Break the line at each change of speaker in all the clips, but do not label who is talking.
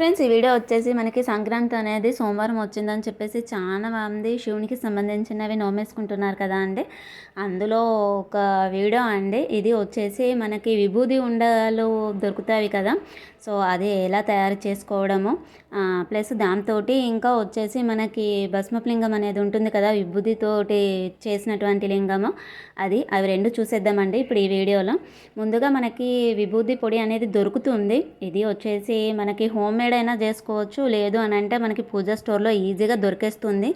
Friends ఈ video వచ్చేసి మనకి సంక్రాంతి అనేది సోమవారం వచ్చిందని చెప్పేసి చాలా మంది శివునికి సంబంధించినవి నోమేసుకుంటున్నారు కదా అండి. అందులో ఒక వీడియో అండి. ఇది వచ్చేసి మనకి విభూది ఉండలు దొరుకుతాయి కదా. సో అది ఎలా తయారు చేసుకోవడము ప్లస్ దాంతో ఇంకా వచ్చేసి మనకి భస్మపులింగం అనేది ఉంటుంది కదా విభూతితోటి చేసినటువంటి లింగము. అది అవి రెండు చూసేద్దామండి ఇప్పుడు ఈ వీడియోలో. ముందుగా మనకి విభూతి పొడి అనేది దొరుకుతుంది. ఇది వచ్చేసి మనకి హోమ్ మేడ్ అయినా చేసుకోవచ్చు. లేదు అని అంటే మనకి పూజా స్టోర్లో ఈజీగా దొరికేస్తుంది.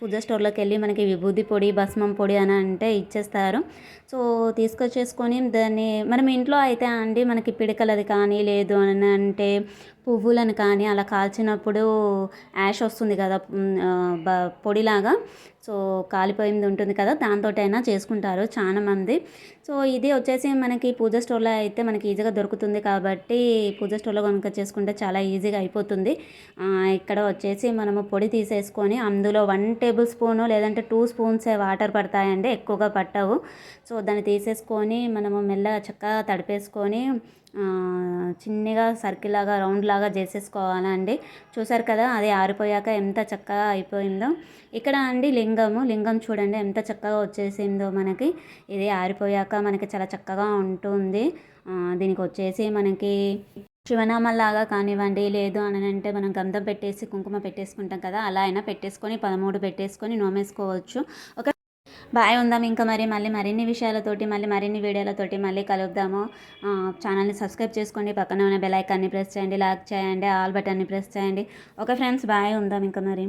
పూజా స్టోర్లోకి వెళ్ళి మనకి విభూతి పొడి భస్మం పొడి అని అంటే ఇచ్చేస్తారు. సో తీసుకొచ్చేసుకొని దాన్ని మనం ఇంట్లో అయితే అండి మనకి పిడకలది కానీ లేదు అని అంటే పువ్వులను కానీ అలా కాల్చినప్పుడు యాష్ వస్తుంది కదా పొడిలాగా. సో కాలిపోయింది ఉంటుంది కదా దాంతో అయినా చేసుకుంటారు చాలా మంది. సో ఇది వచ్చేసి మనకి పూజ స్టోర్లో అయితే మనకి ఈజీగా దొరుకుతుంది కాబట్టి పూజ స్టోర్లో కనుక చేసుకుంటే చాలా ఈజీగా అయిపోతుంది. ఇక్కడ వచ్చేసి మనము పొడి తీసేసుకొని అందులో వన్ టేబుల్ స్పూను లేదంటే టూ స్పూన్సే వాటర్ పడతాయండి ఎక్కువగా పట్టవు. సో దాన్ని తీసేసుకొని మనము మెల్లగా చక్కగా తడిపేసుకొని చిన్నగా సర్కిల్ లాగా రౌండ్ లాగా చేసేసుకోవాలండి. చూసారు కదా అది ఆరిపోయాక ఎంత చక్కగా అయిపోయిందో. ఇక్కడ అండి లింగము లింగం చూడండి ఎంత చక్కగా వచ్చేసిందో మనకి. ఇది ఆరిపోయాక మనకి చాలా చక్కగా ఉంటుంది. దీనికి వచ్చేసి మనకి శివనామల్లాగా కానివ్వండి లేదు అని అంటే మనం గంధం పెట్టేసి కుంకుమ పెట్టేసుకుంటాం కదా అలా అయినా పెట్టేసుకొని పదమూడు పెట్టేసుకొని నోమేసుకోవచ్చు. ఒక బాయ్ ఉందాం ఇంకా మరి. మళ్ళీ మరిన్ని విషయాలతోటి మళ్ళీ మరిన్ని వీడియోలతోటి మళ్ళీ కలుద్దాము. ఛానల్ని సబ్స్క్రైబ్ చేసుకోండి. పక్కన ఉన్న బెల్ ఐకాన్ని ప్రెస్ చేయండి. లాక్ చేయండి. ఆల్ బటన్ని ప్రెస్ చేయండి. ఓకే ఫ్రెండ్స్ బాయ్ ఉందాం ఇంకా మరి.